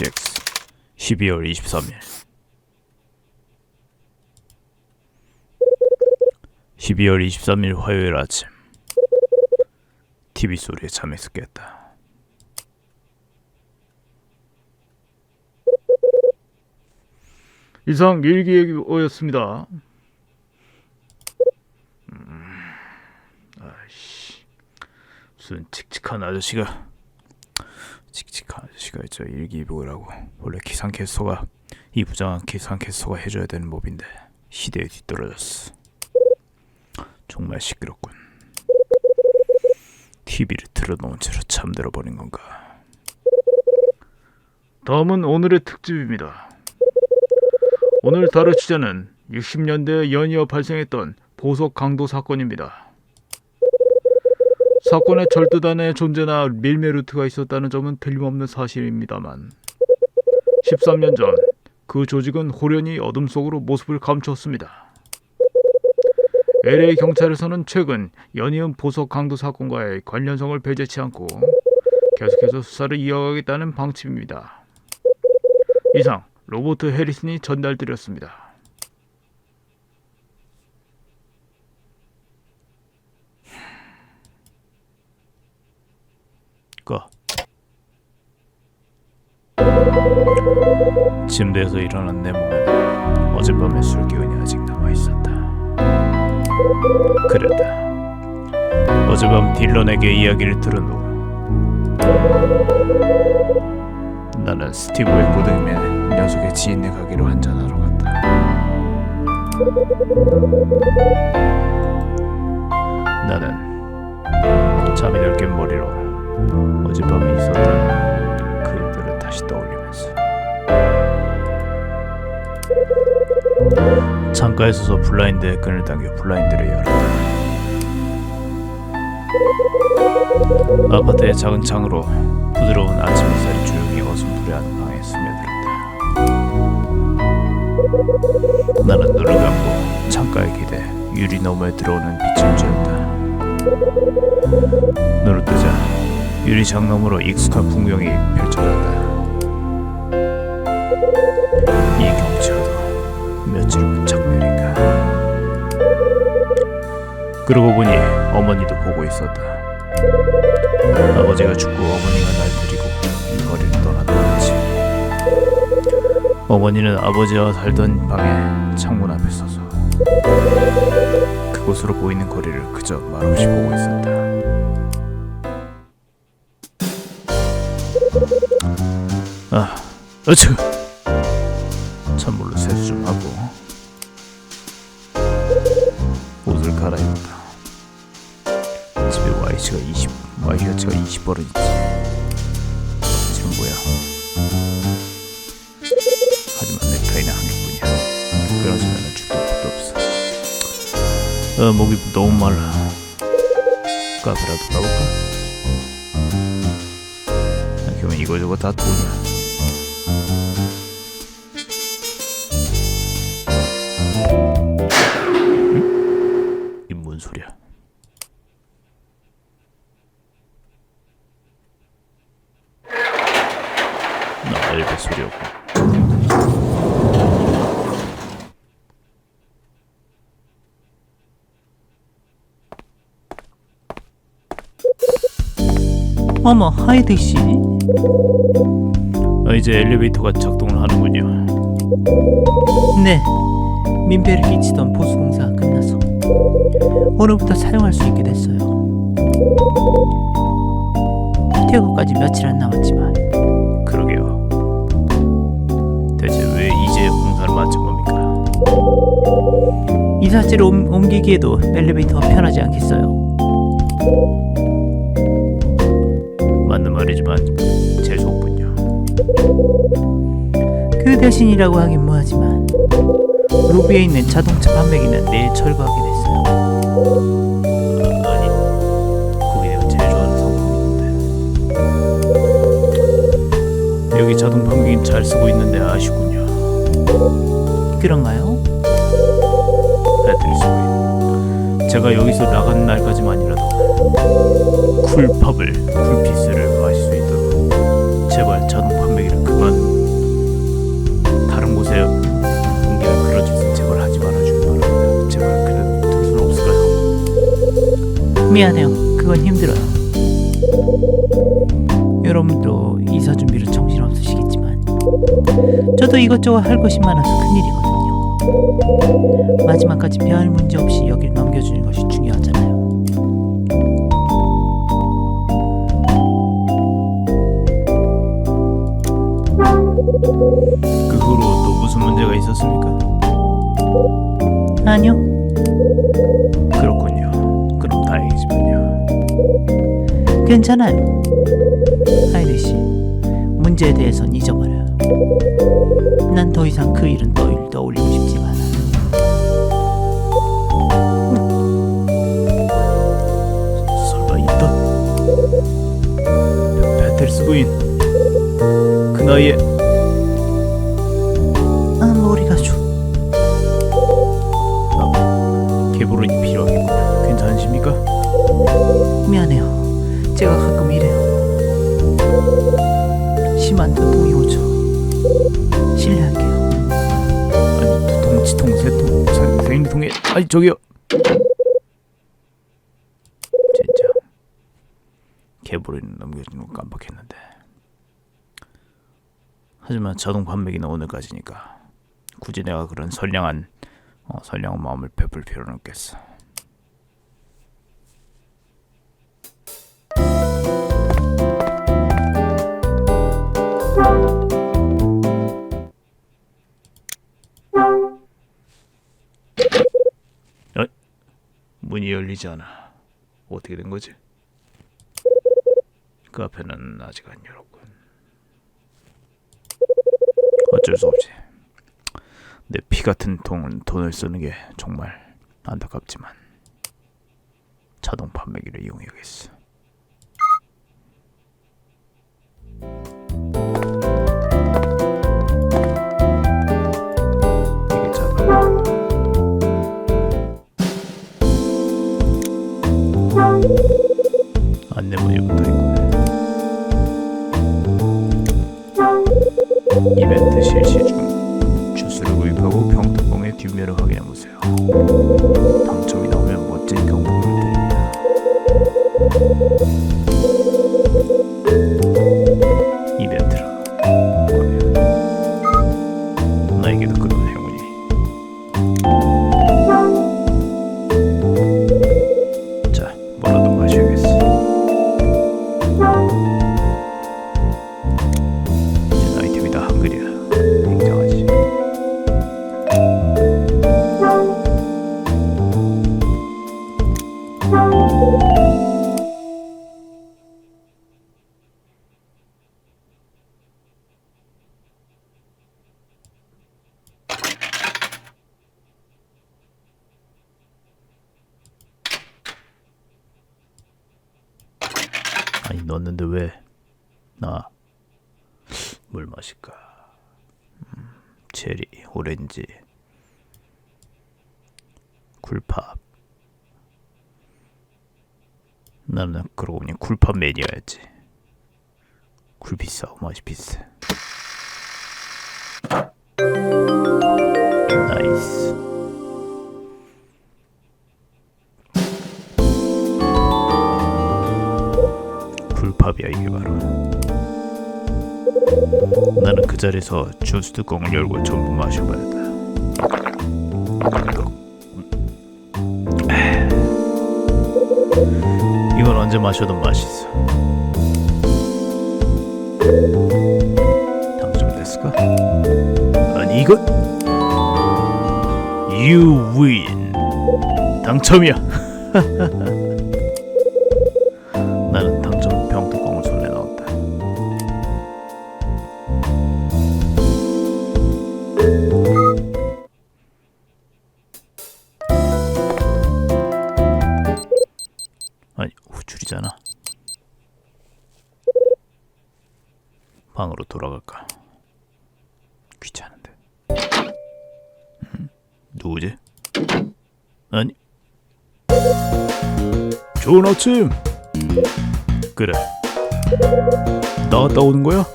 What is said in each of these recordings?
6 12월 23일 12월 23일 화요일 아침 TV 소리에 잠에서 깼다. 이상 일기예보였습니다. 음, 아이씨, 무슨 칙칙한 아저씨가 칙칙한 저 일기예보를 하고 원래 기상캐스터가 이 부장한 기상캐스터가 해줘야 되는 법인데 시대에 뒤떨어졌어. 정말 시끄럽군. TV를 틀어놓은 채로 잠들어 버린 건가? 다음은 오늘의 특집입니다. 오늘 주제는 60년대에 연이어 발생했던 보석 강도 사건입니다. 사건의 절도단의 존재나 밀매 루트가 있었다는 점은 틀림없는 사실입니다만 13년 전 그 조직은 호련히 어둠 속으로 모습을 감췄습니다. LA 경찰에서는 최근 연이은 보석 강도 사건과의 관련성을 배제치 않고 계속해서 수사를 이어가겠다는 방침입니다. 이상 로버트 해리슨이 전달드렸습니다. 꺼. 침대에서 일어난 내 몸에는 어젯밤의 술 기운이 아직 남아 있었다. 그랬다. 어젯밤 딜런에게 이야기를 들은 후 나는 스티브의 고등맨 녀석의 지인네 가게로 한잔하러 갔다. 나는 잠이 덜깬 머리로 어젯밤에 있었던 그 일들을 다시 떠올리면서 창가에 서서 블라인드의 끈을 당겨 블라인드를 열었다. 아파트의 작은 창으로 부드러운 아침 햇살이 조용히 어슴푸레한 방에 스며들었다. 나는 눈을 감고 창가에 기대 유리 너머에 들어오는 빛을 쬐었다. 눈을 뜨자 유리 장 너머로 익숙한 풍경이 펼쳐졌다. 이 경치와도 며칠 후 작별인가. 그러고 보니 어머니도 보고 있었다. 아버지가 죽고 어머니가 날 데리고 이 거리를 떠났다는지. 어머니는 아버지와 살던 방에 창문 앞에 서서 그곳으로 보이는 거리를 그저 말없이 보고 있었다. 어쭈. 찬물로 세수 좀 하고 옷을 갈아입었다. 집에 와이츠가 20, 와이셔츠가 20벌은 있지. 지금 뭐야? 하지만 넥타이는 한 개뿐이야. 끊어지면 죽을 것도 없어. 어, 목이 너무 말라. 카페라도 가볼까? 아, 그러면 이거저거 다 돈이야. 어머, 하이드 씨. 아, 이제 엘리베이터가 작동을 하는군요. 네. 민폐를 끼치던 보수 공사가 끝나서 오늘부터 사용할 수 있게 됐어요. 퇴거까지 며칠 안 남았지만 그러게요. 대체 왜 이제 공사를 마친 겁니까? 이삿짐을 옮- 옮기기에도 엘리베이터가 편하지 않겠어요. 말이지만 재수 없군요. 그 대신이라고 하긴 뭐하지만 로비에 있는 자동차 판매기는 내일 철거하게 됐어요. 아니, 내가 제일 좋아하는 상품인데. 여기 자동 판기는 잘 쓰고 있는데 아쉽군요. 그런가요? 제가 여기서 나가는 날까지만이라도 굴팝을 굴피스를 미안해요 그건 힘들어요 여러분도 이사 준비를 정신없으시겠지만 저도 이것저것 할 것이 많아서 큰일이거든요 마지막까지 별 문제 없이 여기를 넘겨주는 것이 중요하잖아요 그 후로 또 무슨 문제가 있었습니까? 아니요. 그렇군요. 괜찮아요. 하이리 씨, 문제에 대해선 잊어버려요. 난 더 이상 그 일은 떠올, 떠올리고 싶지 않아요. 설마 있다? 베텔스 부인 그 나이에 아 머리가 좀 개보론이 필요하겠군요 괜찮으십니까? 미안해요 제가 가끔 이래요. 심한 두통이 오죠. 실례할게요. 아니 두통 치통 세통 생- 생리통에 아니 저기요. 진짜. 개보론이 넘겨주는 거 깜빡했는데. 하지만 자동 판매기는 오늘까지니까 굳이 내가 그런 선량한 어, 선량한 마음을 베풀 필요는 없겠어. 어? 문이 열리지 않아. 어떻게 된 거지? 그 앞에는 아직 안 열었군. 어쩔 수 없지. 내 피 같은 돈, 돈을 쓰는 게 정말 안타깝지만 자동 판매기를 이용해야겠어. 안내문이 붙어 있군. 이벤트 실시 넣었는데 왜 나 뭘 마실까? 음, 체리, 오렌지, 굴팝. 나는 그러고 보니 굴팝 매니아였지. 굴 비싸, 맛이. 나 자리에서 주스 뚜껑을 열고 전부 마셔봐야다. 이건 언제 마셔도 맛있어. 당첨됐을까? 아니 이건 You win. 당첨이야. 좋은 아침. 그래. 나갔다 오는 거야?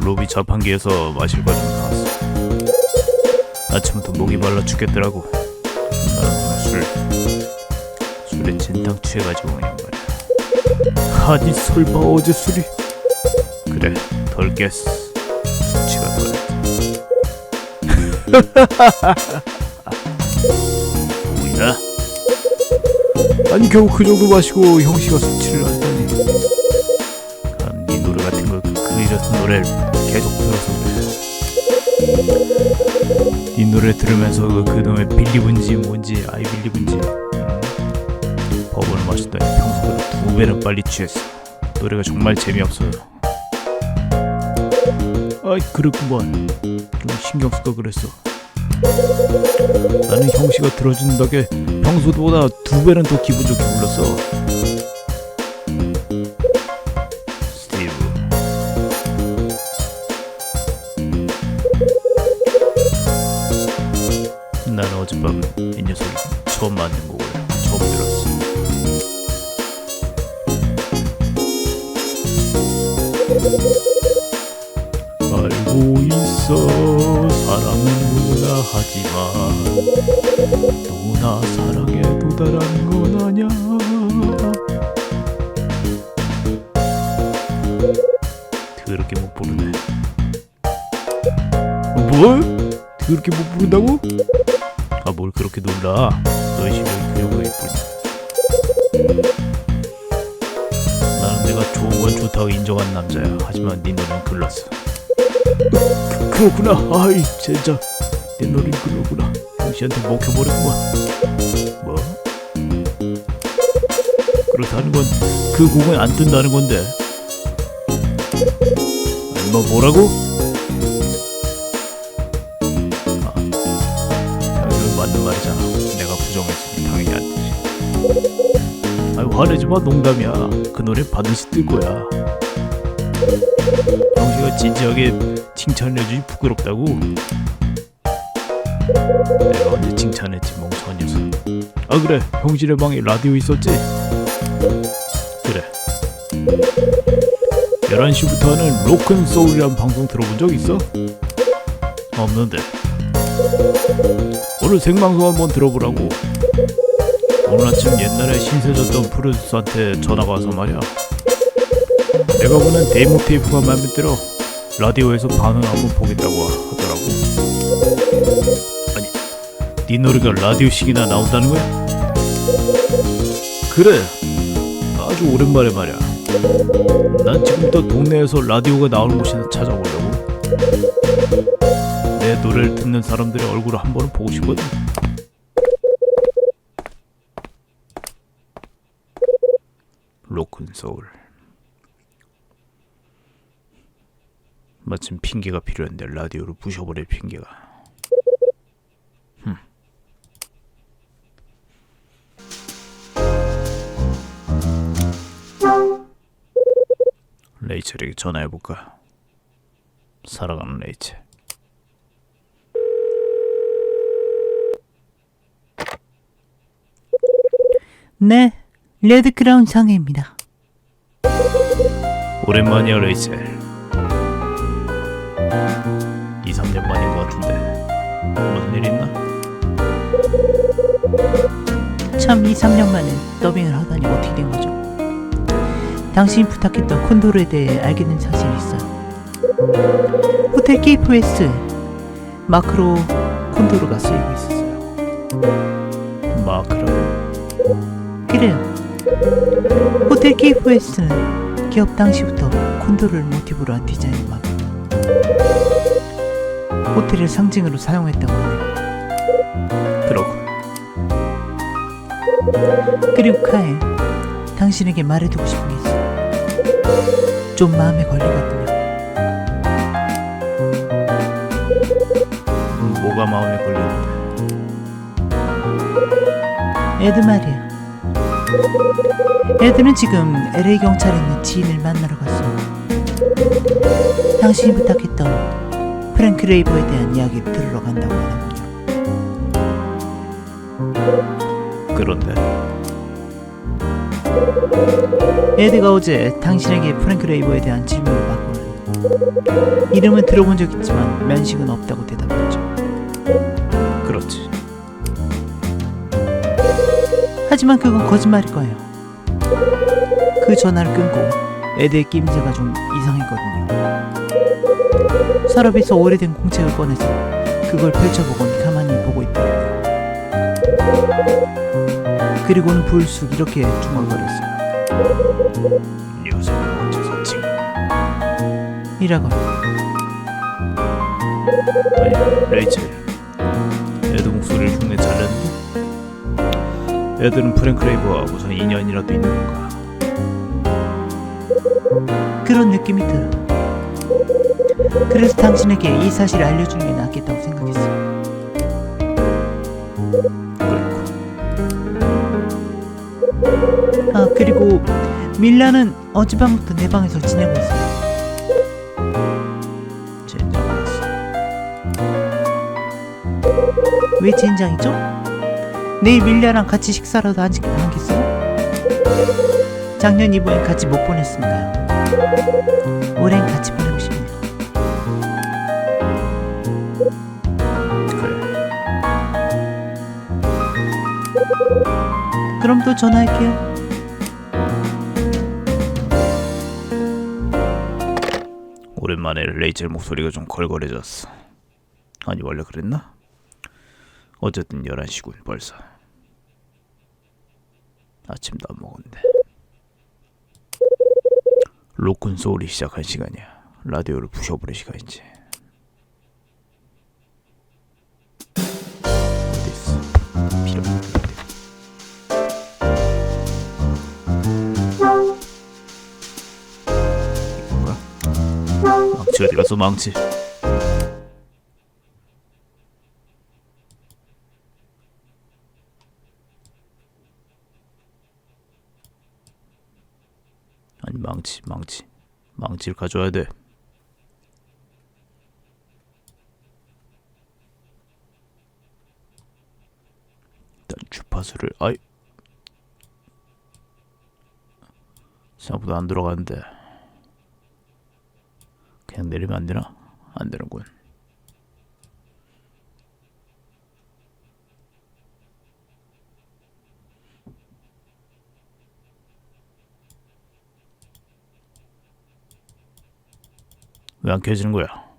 로비 자판기에서 마실 거 좀 나왔어. 아침부터 목이 말라 죽겠더라고. 술 술에 진탕 취해가지고 그냥 말이야. 아니 설마 어제 술이? 그래 덜 깼어. 수치가 덜. 아니 겨우 그 정도 마시고 형씨가 수치를 하다니 아, 네 노래 같은 걸그 이런 노래를 계속 들어서 그래 네 노래 들으면서 그 그놈의 빌리브인지 뭔지 아이 빌리브인지 음. 버번을 마셨더니 평소보다 두 배는 빨리 취했어. 노래가 정말 재미없어요. 아이 그렇구만 좀 신경 쓸까 그랬어 나는 형씨가 들어준 덕에 평소보다 두 배는 더 기분 좋게 불렀어. 하지만 누구나 사랑에 도달한 건 아냐 더럽게 못 부르네. 뭘? 더럽게 못 부른다고? 아 뭘 그렇게 놀라? 너의 실력이 그 정도일 뿐 나는 내가 좋은 건 좋다고 인정한 남자야. 하지만 네 노래는 글렀어. 그, 그렇구나. 아이 진짜 내 노래는 그러구나 형씨한테 먹혀버렸구만. 뭐? 그렇다는 건그 곡은 안 뜬다는 건데. 아니 뭐 뭐라고? 아, 이건 맞는 말이잖아. 내가 부정했으니 당연히 안 되지. 아이 화내지 마 농담이야. 그 노래 반드시 뜰 거야. 형씨가 진지하게 칭찬해주니 부끄럽다고 내가 언제 칭찬했지 멍청한 녀석. 아 그래. 형실의 방에 라디오 있었지? 그래. 11시부터 하는 로큰소울이란 방송 들어본 적 있어? 없는데. 오늘 생방송 한번 들어보라고. 오늘 아침 옛날에 신세졌던 프로듀서한테 전화가 와서 말이야. 내가 보는 데모 테이프가 마음에 들어 라디오에서 반응 한번 보겠다고 네 노래가 라디오식이나 나온다는 거야? 그래. 아주 오랜만에 말이야. 난 지금부터 동네에서 라디오가 나오는 곳이나 찾아보려고. 내 노래를 듣는 사람들의 얼굴을 한 번은 보고 싶거든. 로큰소울. 마침 핑계가 필요한데 라디오를 부셔버릴 핑계가 레이첼에게 전화해볼까 살아가는 레이첼 네, 레드크라운 상해입니다. 오랜만이야 레이첼 2, 3년 만인 것 같은데 무슨 일 있나? 참 2, 3년 만에 더빙을 하다니 어떻게 된 거죠? 당신이 부탁했던 콘도르에 대해 알게 된 사실이 있어요. 호텔 케이프웨스트에 마크로 콘도르가 쓰이고 있었어요. 마크라고 그래요. 호텔 케이프웨스트는 기업 당시부터 콘도르를 모티브로 한 디자인 막 호텔을 상징으로 사용했다고 하네요. 그렇군 그리고 카에 당신에게 말해두고 싶은. 좀 마음에 걸리거든요. 음, 뭐가 마음에 걸렸는데 에드 말이야. 에드는 지금 LA 경찰에 있는 지인을 만나러 갔어. 당신이 부탁했던 프랭크 레이버에 대한 이야기를 들으러 간다고 하더군요. 그런데 에드가 어제 당신에게 프랭크 레이버에 대한 질문을 받고는 이름은 들어본 적 있지만 면식은 없다고 대답했죠. 그렇지. 하지만 그건 거짓말일 거예요. 그 전화를 끊고 에드의 낌새가 좀 이상했거든요. 서랍에서 오래된 공책을 꺼내서 그걸 펼쳐보곤 가만히 보고 있더라고요. 그리고는 불쑥 이렇게 중얼거렸어요. 녀석이 어째서 지금 이라고 아니 레이첼. 애드 목소리를 흉내 잘 냈는데 애들은 프랭크 레이버와 무슨 인연이라도 있는 건가? 그런 느낌이 들어. 그래서 당신에게 이 사실을 알려주는 게 낫겠다고 생각했어요. 그렇고 아 그리고 밀라는 어젯밤부터 내 방에서 지내고 있어요. 젠장 알았어 왜 젠장이죠? 내일 밀라랑 같이 식사라도 안 지- 하겠어요? 작년 이번엔 같이 못 보냈으니까요. 올해는 같이 보내 그럼 또 전화할게요. 오랜만에 레이첼 목소리가 좀 걸걸해졌어. 아니 원래 그랬나? 어쨌든 11시군 벌써. 아침도 안 먹었는데. 로큰 소울이 시작한 시간이야. 라디오를 부셔버릴 시간이지 망치 어디 갔어 망치. 아니 망치 망치. 망치를 가져와야 돼. 일단 주파수를 아이. 생각보다 안 들어가는데 그냥 내리면 안 되나? 안 되는군. 왜 안 켜지는 거야?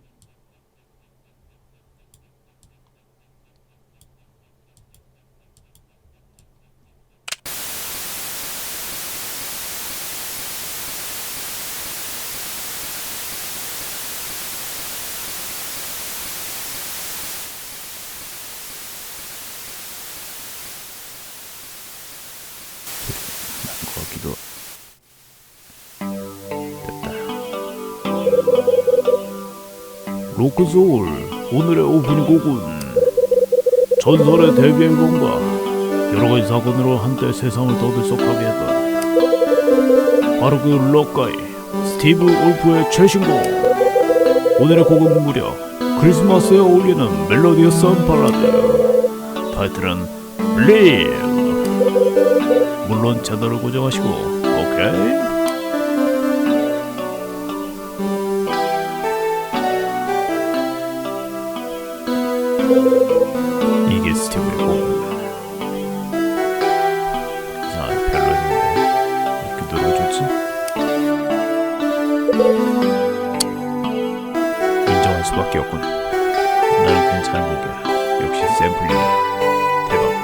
됐다. 로크소울 오늘의 오프닝 곡은 전설의 데뷔 앨범과 여러 가지 사건으로 한때 세상을 떠들썩하게 했던 바로 그 록가이 스티브 올프의 최신곡. 오늘의 곡은 무려 크리스마스에 어울리는 멜로디어스한 발라드. 타이틀은 Live. 물론 채널을 고정하시고 오케이 샘플링 대박군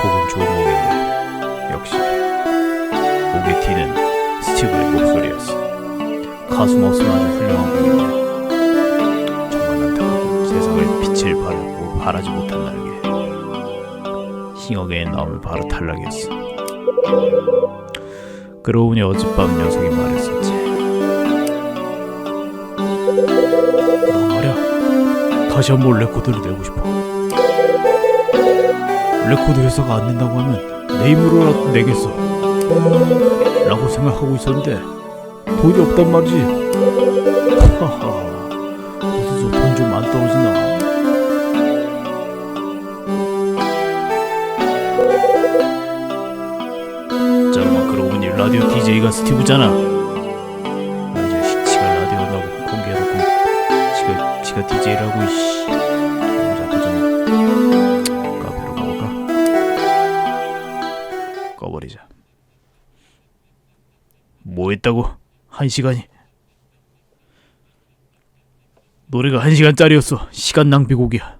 곡은 좋은 곡인데 역시 곡의 티는 스티브의 목소리였어. 가수 없으면 아주 훌륭한 곡인데 정말 안타깝고 세상을 빛을 발하고 바라지 못한다는 게. 싱어게인 나오면 바로 탈락이었어. 그러고 보니 어젯밤 녀석이 말했 다시 한 번 레코드를 내고 싶어. 레코드 회사가 안 된다고 하면 내 힘으로라도 내겠어. 라고 생각하고 있었는데 돈이 없단 말이지. 하하, 어디서 돈 좀 안 떨어지나. 뭐 라디오 DJ가 스티브잖아. 한 시간이 노래가 한 시간짜리였어. 시간 낭비곡이야.